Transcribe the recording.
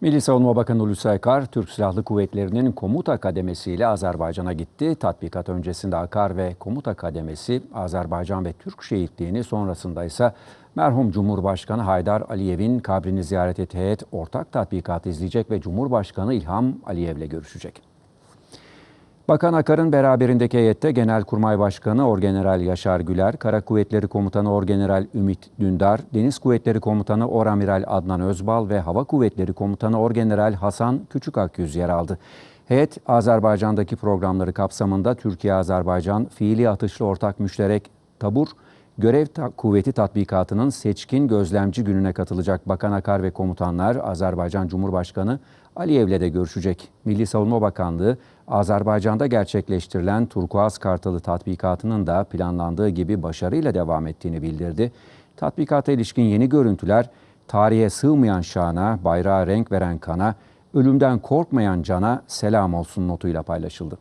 Milli Savunma Bakanı Hulusi Akar, Türk Silahlı Kuvvetleri'nin komuta kademesiyle Azerbaycan'a gitti. Tatbikat öncesinde Akar ve komuta kademesi Azerbaycan ve Türk şehitliğini sonrasında ise merhum Cumhurbaşkanı Haydar Aliyev'in kabrini ziyaret ettiği heyet ortak tatbikatı izleyecek ve Cumhurbaşkanı İlham Aliyev'le görüşecek. Bakan Akar'ın beraberindeki heyette Genelkurmay Başkanı Orgeneral Yaşar Güler, Kara Kuvvetleri Komutanı Orgeneral Ümit Dündar, Deniz Kuvvetleri Komutanı Oramiral Adnan Özbal ve Hava Kuvvetleri Komutanı Orgeneral Hasan Küçükakyüz yer aldı. Heyet, Azerbaycan'daki programları kapsamında Türkiye-Azerbaycan fiili atışlı ortak müşterek tabur, görev ta- kuvveti tatbikatının seçkin gözlemci gününe katılacak Bakan Akar ve komutanlar Azerbaycan Cumhurbaşkanı Aliyev'le de görüşecek. Milli Savunma Bakanlığı, Azerbaycan'da gerçekleştirilen Turkuaz Kartalı tatbikatının da planlandığı gibi başarıyla devam ettiğini bildirdi. Tatbikata ilişkin yeni görüntüler, tarihe sığmayan şana, bayrağa renk veren kana, ölümden korkmayan cana selam olsun notuyla paylaşıldı.